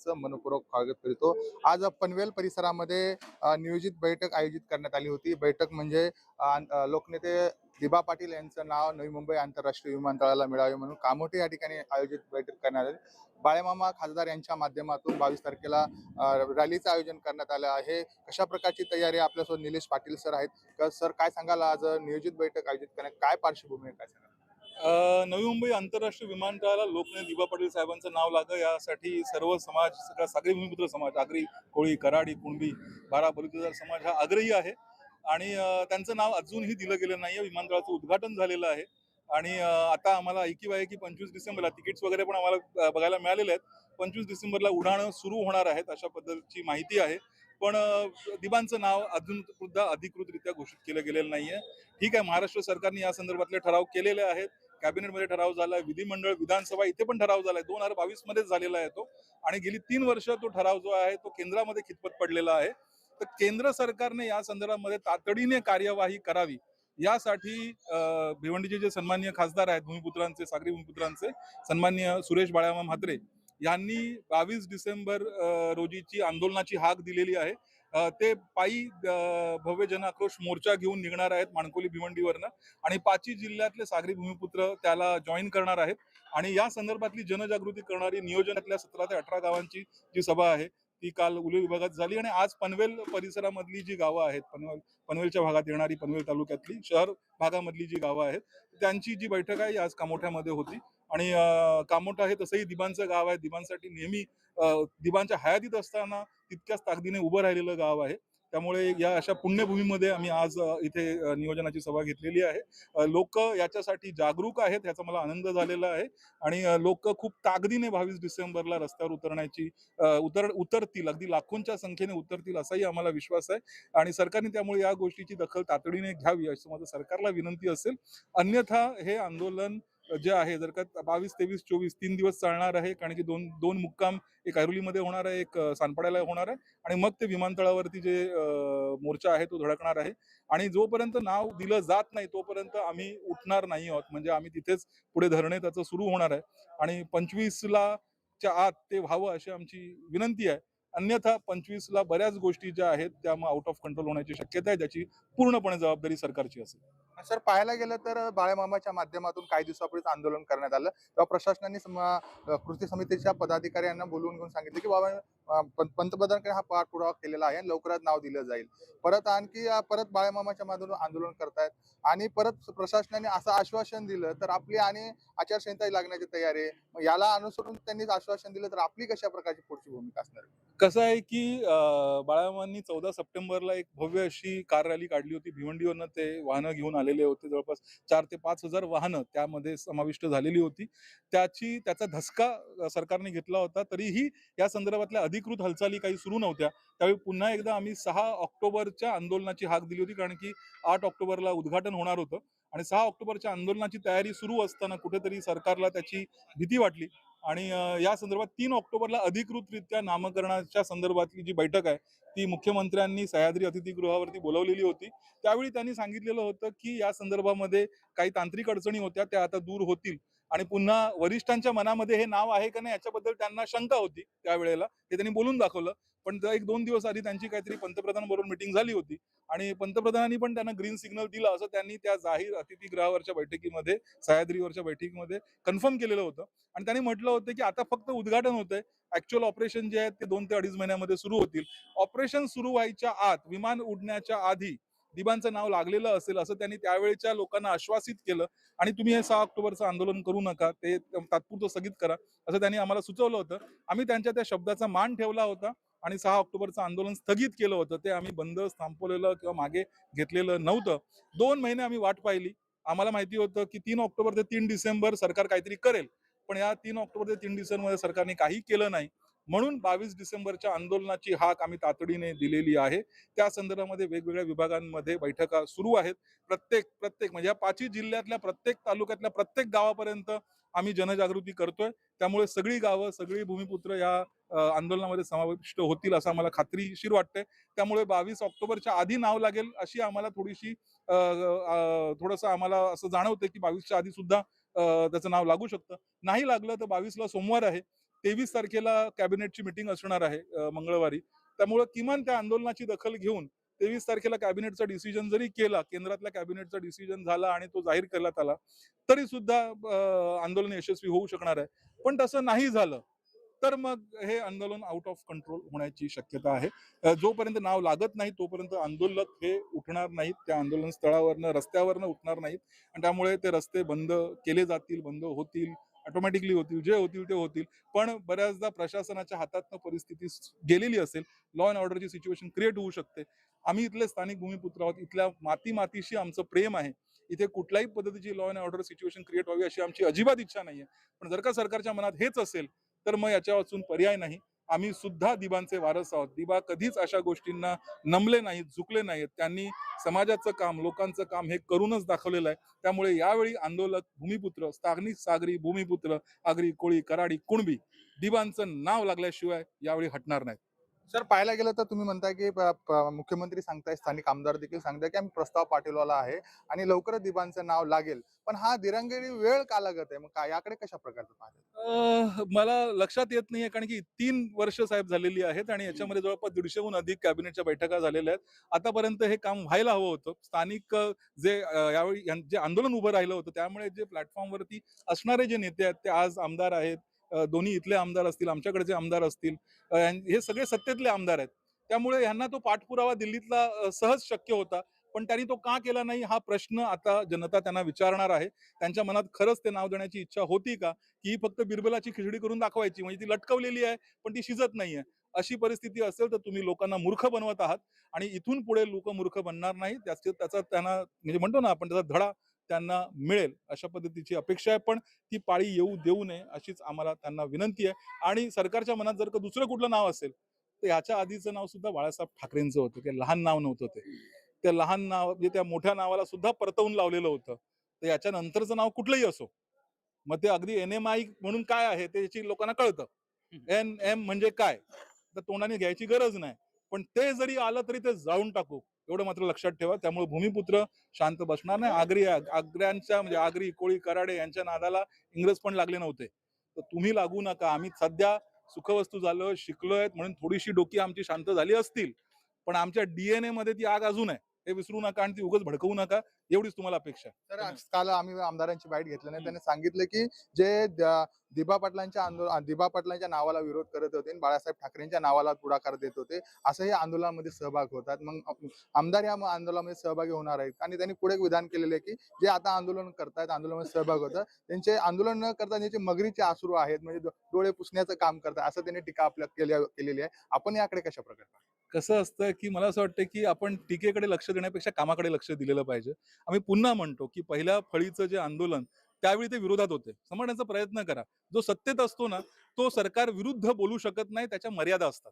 साहेबांचं मनपूर्वक स्वागत करतो. आज पनवेल परिसरामध्ये नियोजित बैठक आयोजित करण्यात आली होती. बैठक म्हणजे लोकनेते दिबा पाटील यांचं नाव नवी मुंबई आंतरराष्ट्रीय विमानतळाला मिळावे म्हणून कामोटे या ठिकाणी आयोजित बैठक करण्यात आली. बाळेमामा खासदार यांच्या माध्यमातून बावीस तारखेला रॅलीचं आयोजन करण्यात आलं आहे. कशा प्रकारची तयारी आपल्यासोबत निलेश पाटील सर आहेत? सर काय सांगाल आज? नियोजित बैठक आयोजित करण्यात काय पार्श्वभूमी आहे? काय सांगाल? नवी मुंबई आंतरराष्ट्रीय विमानतळाला लोकनेते दिबा पाटील साहेबांचं नाव लाग यासाठी सर्व समाज सगळा सागरी भूमिपुत्र समाज आगरी कोळी कराडी कुणबी बारा बलुतेदार समाज हा आग्रही आहे. आणि त्यांचं नाव अजूनही दिलं गेलं नाहीये. विमानतळाचं उद्घाटन झालेलं आहे. आणि आता आम्हाला ऐकी आहे की पंचवीस डिसेंबरला तिकीट्स वगैरे पण आम्हाला बघायला मिळालेले आहेत. पंचवीस डिसेंबरला उड्डाणं सुरू होणार आहेत अशा पद्धतीची माहिती आहे. पण दिबांचं नाव अजून सुद्धा अधिकृतरित्या घोषित केलं गेलेलं नाहीये. ठीक आहे महाराष्ट्र सरकारने या संदर्भातले ठराव केलेले आहेत. कॅबिनेटमध्ये ठराव झालाय विधिमंडळ विधानसभा इथे पण ठराव झालाय. दोन हजार बावीस मध्येच झालेला आहे तो. आणि गेली तीन वर्ष तो ठराव जो आहे तो केंद्रामध्ये खितपत पडलेला आहे. तर केंद्र सरकारने या संदर्भामध्ये तातडीने कार्यवाही करावी. यासाठी भिवंडीचे जे सन्माननीय खासदार आहेत भूमिपुत्रांचे सागरी भूमिपुत्रांचे सन्माननीय सुरेश बाळामा म्हात्रे यांनी बावीस डिसेंबर रोजीची आंदोलनाची हाक दिलेली आहे. ते पायी भव्य जन आक्रोश मोर्चा घेऊन निघणार आहेत माणकोली भिवंडीवरनं आणि पाची जिल्ह्यातले सागरी भूमिपुत्र त्याला जॉईन करणार आहेत. आणि या संदर्भातली जनजागृती करणारी नियोजनातल्या सतरा ते अठरा गावांची जी सभा आहे ती काल उली विभागात झाली आणि आज पनवेल परिसरामधली जी गावं आहेत पनवेल पनवेलच्या भागात येणारी पनवेल तालुक्यातली शहर भागामधली जी गावं आहेत त्यांची जी बैठक आहे आज कामोठ्यामध्ये होती. आणि कामोठा हे तसंही दिबांचं गाव आहे. दिबांसाठी नेहमी दिबांच्या हयातीत असताना तितक्याच ताकदीने उभं राहिलेलं गाव आहे. त्यामुळे या अशा पुण्यभूमीमध्ये आम्ही आज इथे नियोजनाची सभा घेतलेली आहे. लोक याच्यासाठी जागरूक आहेत याचा मला आनंद झालेला आहे. आणि लोक खूप ताकदीने बावीस डिसेंबरला रस्त्यावर उतरण्याची उतर उतरतील अगदी लाखोंच्या संख्येने उतरतील असाही आम्हाला विश्वास आहे. आणि सरकारने त्यामुळे या गोष्टीची दखल तातडीने घ्यावी असं माझं सरकारला विनंती असेल. अन्यथा हे आंदोलन जे आहे जर का बावीस तेवीस चोवीस तीन दिवस चालणार आहे कारण की दोन दोन मुक्काम एक ऐरोलीमध्ये होणार आहे एक सानपाड्याला होणार आहे आणि मग ते विमानतळावरती जे मोर्चा आहे तो धडकणार आहे. आणि जोपर्यंत नाव दिलं जात नाही तोपर्यंत आम्ही उठणार नाही आहोत. म्हणजे आम्ही तिथेच पुढे धरणे त्याचं सुरू होणार आहे. आणि पंचवीसला च्या आत ते व्हावं अशी आमची विनंती आहे. अन्यथा पंचवीसला बऱ्याच गोष्टी ज्या आहेत त्या मग आउट ऑफ कंट्रोल होण्याची शक्यता आहे त्याची पूर्णपणे जबाबदारी सरकारची असेल. सर पाहायला गेलं तर बाळेमामाच्या माध्यमातून काही दिवसापूर्वीच आंदोलन करण्यात आलं. तेव्हा प्रशासनाने कृती समितीच्या पदाधिकाऱ्यांना बोलवून घेऊन सांगितलं की बाबा अ, पंतप्रधानांकडे हा पाठपुरावा केलेला आहे लवकरात लवकरच नाव दिलं जाईल. परत आणखी परत बाळेमामाच्या माध्यमातून आंदोलन करतायत. आणि परत प्रशासनाने असं आश्वासन दिलं तर आपली आणि आचारसंहिता लागण्याची तयारी आहे. मग याला अनुसरून त्यांनी आश्वासन दिलं तर आपली कशा प्रकारची पुढची भूमिका असणार? आहे? कसं आहे की बाळामांनी चौदा सप्टेंबरला एक भव्य अशी कार रॅली काढली होती. भिवंडीवरनं ते वाहनं घेऊन आलेले होते. जवळपास चार ते पाच हजार वाहनं त्यामध्ये समाविष्ट झालेली होती. त्याची त्याचा धसका सरकारने घेतला होता. तरीही या संदर्भातल्या अधिकृत हालचाली काही सुरू नव्हत्या. त्यावेळी पुन्हा एकदा आम्ही सहा ऑक्टोबरच्या आंदोलनाची हाक दिली होती कारण की आठ ऑक्टोबरला उद्घाटन होणार होतं. आणि सहा ऑक्टोबरच्या आंदोलनाची तयारी सुरू असताना कुठेतरी सरकारला त्याची भीती वाटली. आणि या संदर्भात तीन ऑक्टोबरला अधिकृतरित्या नामकरणाच्या संदर्भातली जी बैठक आहे ती मुख्यमंत्र्यांनी सह्याद्री अतिथीगृहावरती बोलवलेली होती. त्यावेळी त्यांनी सांगितलेलं होतं की या संदर्भामध्ये काही तांत्रिक अडचणी होत्या त्या आता दूर होतील. आणि पुन्हा वरिष्ठांच्या मनामध्ये हे नाव आहे का नाही याच्याबद्दल त्यांना शंका होती त्यावेळेला ते त्यांनी बोलून दाखवलं. पण एक दोन दिवस आधी त्यांची काहीतरी पंतप्रधानांबरोबर मिटिंग झाली होती आणि पंतप्रधानांनी पण त्यांना ग्रीन सिग्नल दिला असं त्यांनी त्या जाहीर अतिथीगृहावरच्या बैठकीमध्ये सह्याद्रीवरच्या बैठकीमध्ये कन्फर्म केलेलं होतं. आणि त्यांनी म्हटलं होतं की आता फक्त उद्घाटन होतंय. ऍक्च्युअल ऑपरेशन जे आहेत ते दोन ते अडीच महिन्यामध्ये सुरू होतील. ऑपरेशन सुरू व्हायच्या आत विमान उडण्याच्या आधी दिबांचं नाव लागलेलं असेल असं त्यांनी त्यावेळेच्या लोकांना आश्वासित केलं. आणि तुम्ही हे सहा ऑक्टोबरचं आंदोलन करू नका ते तात्पुरतं स्थगित करा असं त्यांनी आम्हाला सुचवलं होतं. आम्ही त्यांच्या त्या शब्दाचा मान ठेवला होता. आणि सहा ऑक्टोबरचं आंदोलन स्थगित केलं होतं ते आम्ही बंद थांबवलेलं किंवा मागे घेतलेलं नव्हतं. दोन महिने आम्ही वाट पाहिली. आम्हाला माहिती होतं की तीन ऑक्टोबर ते तीन डिसेंबर सरकार काहीतरी करेल. पण या तीन ऑक्टोबर ते तीन डिसेंबर सरकारने काही केलं नाही. म्हणून बावीस डिसेंबरच्या आंदोलनाची हाक आम्ही तातडीने दिलेली आहे. त्या संदर्भामध्ये वेगवेगळ्या विभागांमध्ये बैठका सुरू आहेत. प्रत्येक प्रत्येक म्हणजे या पाचही जिल्ह्यातल्या प्रत्येक तालुक्यातल्या प्रत्येक गावापर्यंत आम्ही जनजागृती करतोय. त्यामुळे सगळी गावं सगळी भूमिपुत्र या आंदोलनामध्ये समाविष्ट होतील असं आम्हाला खात्रीशीर वाटतंय. त्यामुळे बावीस ऑक्टोबरच्या आधी नाव लागेल अशी आम्हाला थोडीशी थोडस थोडंसं आम्हाला असं जाणवतं की बावीसच्या आधी सुद्धा त्याचं नाव लागू शकतं. नाही लागलं तर बावीसला सोमवार आहे. तेवीस तारखेला कॅबिनेटची मिटिंग असणार आहे मंगळवारी. त्यामुळं किमान त्या आंदोलनाची दखल घेऊन तेवीस तारखेला कॅबिनेटचा डिसिजन जरी केला केंद्रातल्या कॅबिनेटचा डिसिजन झाला आणि तो जाहीर करण्यात आला तरी सुद्धा आंदोलन यशस्वी होऊ शकणार आहे. पण तसं नाही झालं तर मग हे आंदोलन आउट ऑफ कंट्रोल होण्याची शक्यता आहे. जोपर्यंत नाव लागत नाही तोपर्यंत आंदोलक हे उठणार नाहीत. त्या आंदोलन स्थळावरनं रस्त्यावरनं उठणार नाहीत. आणि त्यामुळे ते रस्ते बंद केले जातील बंद होतील. ऑटोमॅटिकली होतील जे होतील ते होतील. पण बऱ्याचदा प्रशासनाच्या हातातनं परिस्थिती गेलेली असेल लॉ अँड ऑर्डरची सिच्युएशन क्रिएट होऊ शकते. आम्ही इथले स्थानिक भूमिपुत्र आहोत इथल्या माती मातीशी आमचं प्रेम आहे. इथे कुठल्याही पद्धतीची law and order situation create व्हावी अशी आमची अजिबात इच्छा नाहीये. पण जर का सरकारच्या मनात हेच असेल तर मग याच्या वाचून पर्याय नाही. आम्ही सुद्धा दिबांचे वारस आहोत. दिबा कधीच अशा गोष्टींना नमले नाहीत झुकले नाहीत. त्यांनी समाजाचं काम लोकांचं काम हे करूनच दाखवलेलं आहे. त्यामुळे यावेळी आंदोलक भूमिपुत्र स्थानिक सागरी भूमिपुत्र आगरी कोळी कराडी कुणबी दिबांचं नाव लागल्याशिवाय यावेळी हटणार नाहीत. सर पाहायला गेलं तर तुम्ही म्हणताय की प- प- मुख्यमंत्री सांगताय स्थानिक आमदार देखील सांगताय की आम्ही प्रस्ताव पाठवलेला आहे आणि लवकरच दिबांचं नाव लागेल. पण हा दिरंगेरी वेळ का लागत आहे मग काय? याकडे कशा प्रकारचं पाहतात अह, मला लक्षात येत नाहीये कारण की तीन वर्ष साहेब झालेली आहेत आणि याच्यामध्ये जवळपास दीडशेहून अधिक कॅबिनेटच्या बैठका झालेल्या आहेत. आतापर्यंत हे काम व्हायला हवं होतं. स्थानिक अह, जे अह, यावेळी यां- जे आंदोलन उभं राहिलं होतं त्यामुळे जे प्लॅटफॉर्मवरती असणारे जे नेते आहेत ते आज आमदार आहेत. दोन्ही इथले आमदार असतील आमच्याकडचे आमदार असतील हे सगळे सत्तेतले आमदार आहेत. त्यामुळे यांना तो पाठपुरावा दिल्लीतला सहज शक्य होता. पण त्यांनी तो का केला नाही हा प्रश्न आता जनता त्यांना विचारणार आहे. त्यांच्या मनात खरंच ते नाव देण्याची इच्छा होती का की ही फक्त बिरबलाची खिचडी करून दाखवायची म्हणजे ती लटकवलेली आहे पण ती शिजत नाहीये. अशी परिस्थिती असेल तर तुम्ही लोकांना मूर्ख बनवत आहात. आणि इथून पुढे लोक मूर्ख बनणार नाही त्याचे त्याचा त्यांना म्हणजे म्हणतो ना आपण त्याचा धडा त्यांना मिळेल अशा पद्धतीची अपेक्षा आहे. पण ती पाळी येऊ देऊ नये अशीच आम्हाला त्यांना विनंती आहे. आणि सरकारच्या मनात जर का दुसरं कुठलं नाव असेल तर ह्याच्या आधीचं नाव सुद्धा बाळासाहेब ठाकरेंचं होतं. ते लहान नाव नव्हतं ते. त्या लहान नाव म्हणजे त्या मोठ्या नावाला सुद्धा परतवून लावलेलं होतं. तर याच्या नंतरचं नाव कुठलंही असो मग ते अगदी एन एम आय म्हणून काय आहे ते याची लोकांना कळतं. एन एम म्हणजे काय? तर तोंडाने घ्यायची गरज नाही. पण ते जरी आलं तरी ते जाळून टाकू. एवढं मात्र लक्षात ठेवा. त्यामुळे भूमिपुत्र शांत बसणार नाही. आगरी आग्र्यांच्या म्हणजे आगरी कोळी कराडे यांच्या नादाला इंग्रज पण लागले नव्हते. तर तुम्ही लागू नका. आम्ही सध्या सुखवस्तू झालं शिकलोय म्हणून थोडीशी डोकी आमची शांत झाली असतील. पण आमच्या डीएनए मध्ये ती आग अजून आहे. हे विसरू नका आणि ती उगाच भडकवू नका. एवढीच तुम्हाला अपेक्षा. तर काल आम्ही आमदारांची बाईट घेतली नाही. त्यांनी सांगितलं की जे दिबा पाटलांच्या आंदोलन दिबा पाटलांच्या नावाला विरोध करत होते आणि बाळासाहेब ठाकरेंच्या नावाला पुढाकार देत होते असं हे आंदोलनामध्ये सहभाग होतात. मग आम- आमदार या आंदोलनामध्ये सहभागी होणार आहेत आणि त्यांनी पुढे एक विधान केलेले आहे की जे आता आंदोलन करतायत आंदोलनामध्ये सहभाग होतात त्यांचे आंदोलन न करता त्यांचे मगरीचे आसरू आहेत म्हणजे डोळे पुसण्याचं काम करतात असं त्यांनी टीका आपल्या केल्या केलेली आहे. आपण याकडे कशा प्रकारे? कसं असतं की मला असं वाटतं की आपण टीकेकडे लक्ष देण्यापेक्षा कामाकडे लक्ष दिलेलं पाहिजे. आम्ही पुन्हा म्हणतो की पहिल्या फळीचं जे आंदोलन त्यावेळी ते विरोधात होते. समजण्याचा प्रयत्न करा. जो सत्तेत असतो ना तो सरकार विरुद्ध बोलू शकत नाही त्याच्या मर्यादा असतात.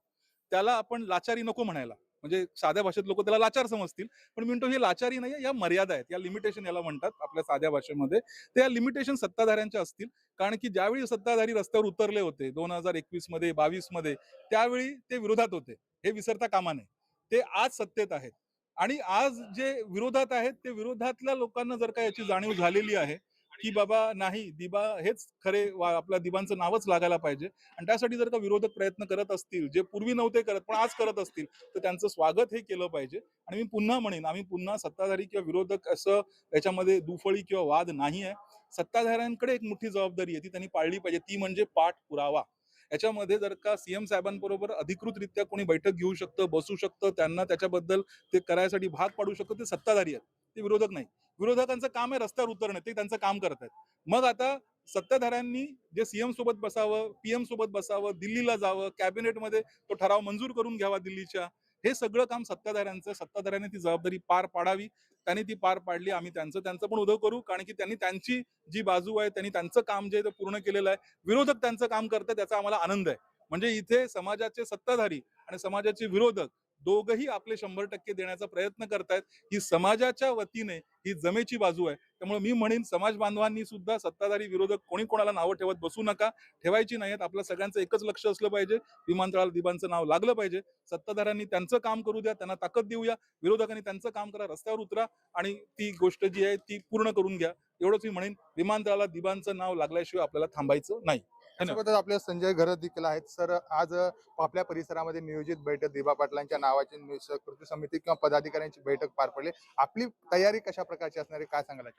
त्याला आपण लाचारी नको म्हणायला. म्हणजे साध्या भाषेत लोक त्याला लाचार समजतील पण म्हणतो हे लाचारी नाही या मर्यादा आहेत. या लिमिटेशन याला म्हणतात आपल्या साध्या भाषेमध्ये. त्या लिमिटेशन सत्ताधाऱ्यांच्या असतील. कारण की ज्यावेळी सत्ताधारी रस्त्यावर उतरले होते दोन हजार एकवीसमध्ये बावीसमध्ये त्यावेळी ते विरोधात होते. हे विसरता कामा नये. ते आज सत्तेत आहेत. आणि आज जे विरोधात आहेत ते विरोधातल्या लोकांना जर का याची जाणीव झालेली आहे की बाबा नाही दिबा हेच खरे वा- आपल्या दिबांचं नावच लागायला पाहिजे. आणि त्यासाठी जर का विरोधक प्रयत्न करत असतील जे पूर्वी नव्हते करत पण आज करत असतील तर त्यांचं स्वागत हे केलं पाहिजे. आणि मी पुन्हा म्हणेन आम्ही पुन्हा सत्ताधारी किंवा विरोधक असं याच्यामध्ये दुफळी किंवा वाद नाही आहे सत्ताधाऱ्यांकडे एक मोठी जबाबदारी आहे ती त्यांनी पाळली पाहिजे. ती म्हणजे पाठपुरावा. याच्यामध्ये जर का सीएम साहेबांबरोबर अधिकृतरित्या कोणी बैठक घेऊ शकतं बसू शकतं त्यांना त्याच्याबद्दल ते करायसाठी भाग पाडू शकतं ते सत्ताधारी आहेत. ते विरोधक नाही. विरोधकांचं काम आहे रस्त्यावर उतरणे ते त्यांचं काम करत आहेत. मग आता सत्ताधाऱ्यांनी जे सीएम सोबत बसावं पीएम सोबत बसावं दिल्लीला जावं कॅबिनेटमध्ये तो ठराव मंजूर करून घ्यावा दिल्लीच्या. हे सगळं काम सत्ताधाऱ्यांचं सत्ताधाऱ्यांनी ती जबाबदारी पार पाडावी. त्यांनी ती पार पाडली. आम्ही त्यांचं त्यांचं पण उदो करू. कारण की त्यांनी त्यांची जी बाजू आहे त्यांनी त्यांचं काम जे आहे ते पूर्ण केलेलं आहे. विरोधक त्यांचं काम करतात त्याचा आम्हाला आनंद आहे. म्हणजे इथे समाजाचे सत्ताधारी आणि समाजाचे विरोधक दोघही आपले शंभर टक्के देण्याचा प्रयत्न करतायत. ही समाजाच्या वतीने ही जमेची बाजू आहे. त्यामुळे मी म्हणेन समाज बांधवांनी सुद्धा सत्ताधारी विरोधक कोणी कोणाला नावं ठेवत बसू नका. ठेवायची नाहीत आपलं सगळ्यांचं एकच लक्ष असलं पाहिजे. विमानतळाला दिबांचं नाव लागलं पाहिजे. सत्ताधाऱ्यांनी त्यांचं काम करू द्या त्यांना ताकद देऊया विरोधकांनी त्यांचं काम करा रस्त्यावर उतरा आणि ती गोष्ट जी आहे ती पूर्ण करून घ्या. एवढंच मी म्हणेन विमानतळाला दिबांचं नाव लागल्याशिवाय आपल्याला थांबायचं नाही. त्यासोबतच आपले संजय घरत देखील आहेत. सर आज आपल्या परिसरामध्ये नियोजित बैठक दिबा पाटलांच्या नावाची कृती समिती किंवा पदाधिकाऱ्यांची बैठक पार पडली. आपली तयारी कशा प्रकारची असणार आहे? काय याच्यावर?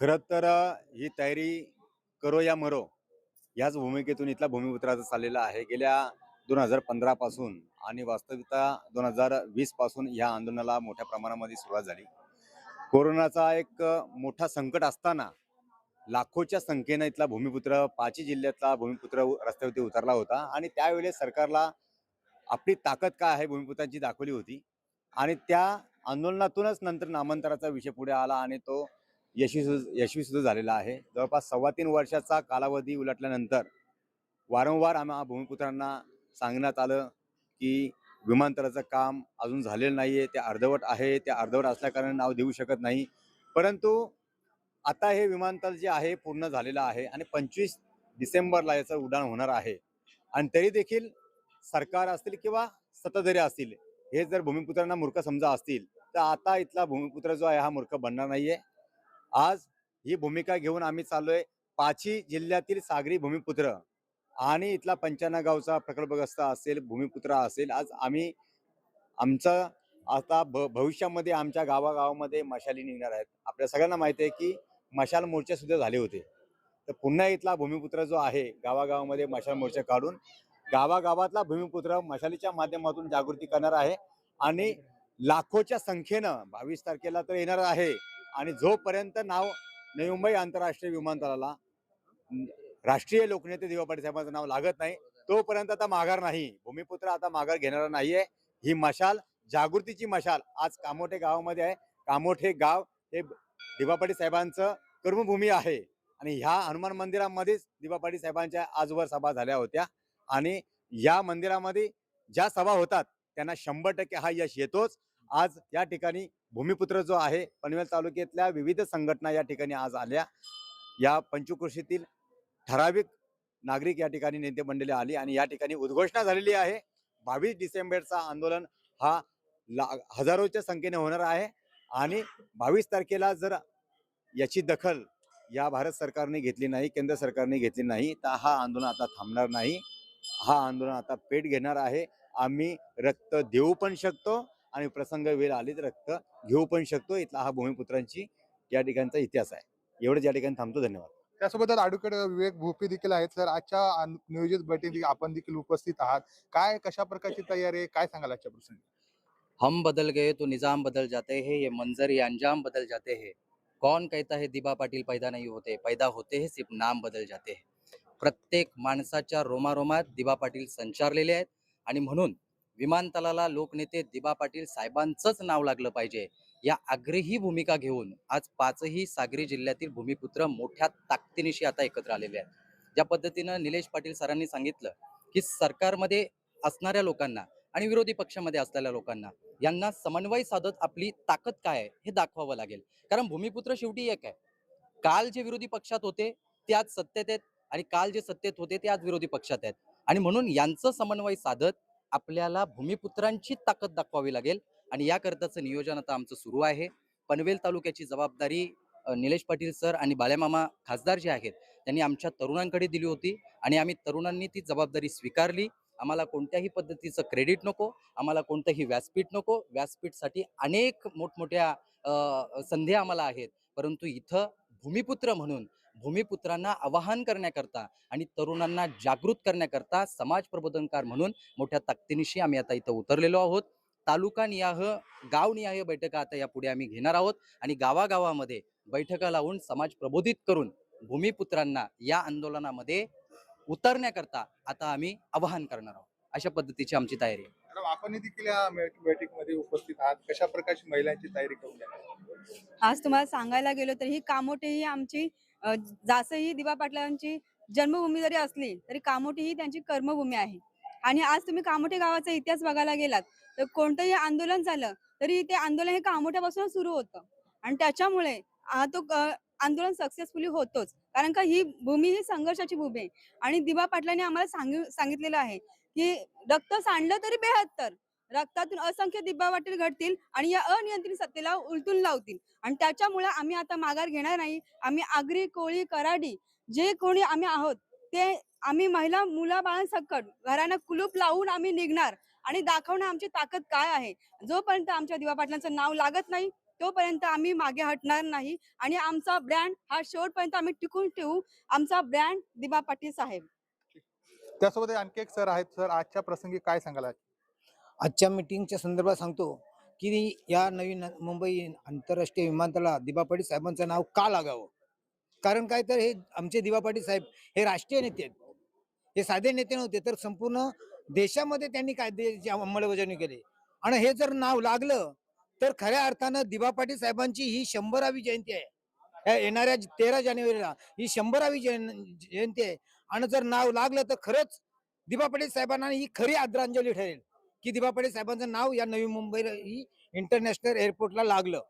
खरं तर ही तयारी करो या मरो. याच भूमिकेतून इथला भूमिपुत्राचा चाललेला आहे. गेल्या दोन हजार पंधरा पासून आणि वास्तविकता दोन हजार वीसपासून या आंदोलनाला मोठ्या प्रमाणामध्ये सुरुवात झाली. कोरोनाचा एक मोठा संकट असताना लाखोच्या संख्येनं इथला भूमिपुत्र पाची जिल्ह्यातला भूमिपुत्र रस्त्यावरती उतरला होता. आणि त्यावेळेस सरकारला आपली ताकद काय आहे भूमिपुत्रांची दाखवली होती. आणि त्या आंदोलनातूनच नंतर नामांतराचा विषय पुढे आला आणि तो यशस्वी यशस्वी सुद्धा झालेला आहे. जवळपास सव्वा तीन वर्षाचा कालावधी उलटल्यानंतर वारंवार आम्हा भूमिपुत्रांना सांगण्यात आलं की विमानतळाचं काम अजून झालेलं नाही आहे ते अर्धवट आहे. ते अर्धवट असल्याकारणाने नाव देऊ शकत नाही. परंतु आता हे विमानतळ जे आहे पूर्ण झालेलं आहे आणि पंचवीस डिसेंबरला याचं उड्डाण होणार आहे. आणि तरी देखील सरकार असतील किंवा सत्ताधारी असतील हे जर भूमिपुत्रांना मूर्ख समजा असतील तर आता इथला भूमिपुत्र जो आहे हा मूर्ख बनणार नाहीये. आज ही भूमिका घेऊन आम्ही चाललोय पाची जिल्ह्यातील सागरी भूमिपुत्र आणि इथला पंचाणा गावचा प्रकल्पग्रस्त असेल भूमिपुत्र असेल. आज आम्ही आमचं आता भ भविष्यामध्ये आमच्या गावागावामध्ये मशाली निघणार आहेत. आपल्या सगळ्यांना माहिती आहे की मशाल मोर्चे सुद्धा झाले होते. तर पुन्हा इथला भूमिपुत्र जो आहे गावागावामध्ये मशाल मोर्चे काढून गावागावातला भूमिपुत्र मशालीच्या माध्यमातून जागृती करणार आहे आणि लाखोच्या संख्येनं बावीस तारखेला तर येणार आहे आणि जोपर्यंत नाव नवी मुंबई आंतरराष्ट्रीय विमानतळाला राष्ट्रीय लोकनेते दिवा पाटील साहेबांचं नाव लागत नाही तोपर्यंत आता माघार नाही. भूमिपुत्र आता माघार घेणारा नाहीये. ही मशाल जागृतीची मशाल आज कामोठे गावामध्ये आहे. कामोठे गाव हे दिवापाटी साहेबांचं कर्मभूमी आहे. आणि ह्या हनुमान मंदिरामध्येच दिवापाटी साहेबांच्या आजवर सभा झाल्या होत्या. आणि या मंदिरामध्ये ज्या सभा होतात त्यांना शंभर टक्के हा यश येतोच. आज या ठिकाणी भूमिपुत्र जो आहे पनवेल तालुक्यातल्या विविध संघटना या ठिकाणी आज आल्या. या पंचकृषीतील ठराविक नागरिक या ठिकाणी नेते मंडळी आली आणि या ठिकाणी उद्घोषणा झालेली आहे. बावीस डिसेंबरचा आंदोलन हा ला हजारोच्या संख्येने होणार आहे. आणि बावीस तारखेला जर याची दखल या भारत सरकारने घेतली नाही केंद्र सरकारने घेतली नाही तर हा आंदोलन आता थांबणार नाही. हा आंदोलन आता पेट घेणार आहे. आम्ही रक्त देऊ पण शकतो आणि प्रसंग वेळ आली तर रक्त घेऊ पण शकतो. इथला हा भूमिपुत्रांची या ठिकाणचा इतिहास आहे. एवढंच या ठिकाणी थांबतो. धन्यवाद. त्यासोबतच ॲडव्होकेट विवेक भोपी देखील आहेत सर. आजच्या नियोजित बैठकीत आपण देखील उपस्थित आहात. काय कशा प्रकारची तयारी आहे? काय सांगाल आजच्या प्रसंगी? हम बदल गए तो निजाम बदल जाते हैं ये मंजर ये अंजाम बदल जाते हैं। कौन कहता है दिबा पाटील पैदा नाही होते? पैदा होते हैं सिर्फ नाम बदल जाते हैं। प्रत्येक माणसाच्या रोमारोमात दिबा पाटील संचारलेले आहेत आणि म्हणून विमानतळाला लोकनेते दिबा पाटील साहेबांचंच नाव लागलं पाहिजे. या आग्रही भूमिका घेऊन आज पाचही सागरी जिल्ह्यातील भूमिपुत्र मोठ्या ताकदीनिशी आता एकत्र आलेले आहेत. ज्या पद्धतीनं निलेश पाटील सरांनी सांगितलं की सरकारमध्ये असणाऱ्या लोकांना आणि विरोधी पक्षामध्ये असलेल्या लोकांना. यांना समन्वय साधत आपली ताकद काय आहे हे दाखवावं लागेल. कारण भूमिपुत्र शेवटी एक आहे. काल जे विरोधी पक्षात होते ते आज सत्तेत आहेत. आणि काल जे सत्तेत होते ते आज विरोधी पक्षात आहेत. आणि म्हणून यांचं समन्वय साधत आपल्याला भूमिपुत्रांची ताकद दाखवावी लागेल. आणि याकरताचं नियोजन आता आमचं सुरू आहे. पनवेल तालुक्याची जबाबदारी निलेश पाटील सर आणि बालेमामा खासदार जे आहेत त्यांनी आमच्या तरुणांकडे दिली होती. आणि आम्ही तरुणांनी ती जबाबदारी स्वीकारली. आम्हाला कोणत्याही पद्धतीचं क्रेडिट नको आम्हाला कोणतंही व्यासपीठ नको. व्यासपीठसाठी अनेक मोठमोठ्या संधी आम्हाला आहेत. परंतु इथं भूमिपुत्र म्हणून भूमिपुत्रांना आवाहन करण्याकरता आणि तरुणांना जागृत करण्याकरता समाज प्रबोधनकार म्हणून मोठ्या ताकदीनिशी आम्ही आता इथं उतरलेलो आहोत. तालुका नियाह गावनियाह बैठका आता यापुढे आम्ही घेणार आहोत आणि गावागावामध्ये बैठका लावून समाज प्रबोधित करून भूमिपुत्रांना या आंदोलनामध्ये उतरण्याकरता आता आम्ही आवाहन करणार आहोत. अशा पद्धतीची आमची तयारी आहे. आपण देखील या मै- बैठकीमध्ये उपस्थित आहात. कशा प्रकारची महिलांची तयारी करून आज तुम्हाला सांगायला गेलो तर ही कामोठी ही आमची अ, जासई दिबा पाटलांची जन्मभूमी जरी असली तरी कामोठी ही त्यांची कर्मभूमी आहे. आणि आज तुम्ही कामोठे गावाचा इतिहास बघायला गेलात तर कोणतंही आंदोलन झालं तरी ते आंदोलन हे कामोठ्यापासून सुरू होतं. आणि त्याच्यामुळे हा तो आंदोलन सक्सेसफुली होतोच. कारण का ही भूमी ही संघर्षाची भूमी आहे. आणि दिवा पाटलांनी आम्हाला सांगू सांगितलेलं आहे की रक्त सांडलं तरी बेहत्तर रक्तातून असंख्य दिबा वाटेल घडतील आणि या अनियंत्रित सत्तेला उलटून लावतील. आणि त्याच्यामुळे आम्ही आता माघार घेणार नाही. आम्ही आगरी कोळी कराडी जे कोणी आम्ही आहोत ते आम्ही महिला मुला बाळांसकट घरानं कुलूप लावून आम्ही निघणार आणि दाखवणं आमची ताकद काय आहे? जोपर्यंत आमच्या दिवा पाटलांचं नाव लागत नाही तोपर्यंत आम्ही मागे हटणार नाही आणि आमचा ब्रँड हा शेवटपर्यंत आम्ही टिकून ठेवू. आमचा ब्रँड दिबा पाटील साहेब. त्यासोबत आणखी एक सर आहेत. सर आजच्या प्रसंगी काय सांगाल? आजच्या मिटिंगच्या संदर्भात सांगतो की या नवीन मुंबई आंतरराष्ट्रीय विमानतळाला दिबा पाटील साहेबांचं नाव का लागावं? कारण काय तर हे आमचे दिबा पाटील साहेब हे राष्ट्रीय नेते आहेत. हे साधे नेते नव्हते तर संपूर्ण देशामध्ये त्यांनी कायद्याची अंमलबजावणी केली. आणि हे जर नाव लागलं तर खऱ्या अर्थानं दिबा पाटील साहेबांची ही शंभरावी जयंती आहे. ह्या येणाऱ्या तेरा जानेवारीला ही शंभरावी जयं- जयंती आहे. आणि जर नाव लागलं तर खरंच दिबा पाटील साहेबांना ही खरी आदरांजली ठरेल. की दिबा पाटील साहेबांचं नाव या नवी मुंबईला ही इंटरनॅशनल एअरपोर्टला लागलं.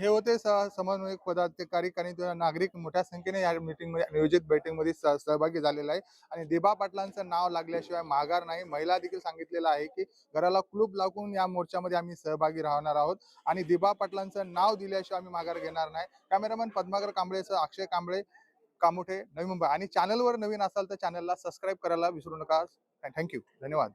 हे होते स- समन्वयक पदाधिकारी आणि नागरिक मोठ्या संख्येने या मीटिंग नियोजित बैठकीमध्ये सहभागी झालेला आहे. आणि दिबा पाटलांचं नाव लागल्याशिवाय माघार नाही. महिला देखील सांगितलेलं आहे की घराला कुलूप लागून या मोर्चामध्ये आम्ही सहभागी राहणार आहोत. आणि दिबा पाटलांचं नाव दिल्याशिवाय आम्ही माघार घेणार नाही. कॅमेरामॅन पद्माकर कांबळेसह अक्षय कांबळे कामोठे नवी मुंबई. आणि चॅनलवर नवीन असाल तर चॅनलला सबस्क्राईब करायला विसरू नका. थँक्यू. धन्यवाद.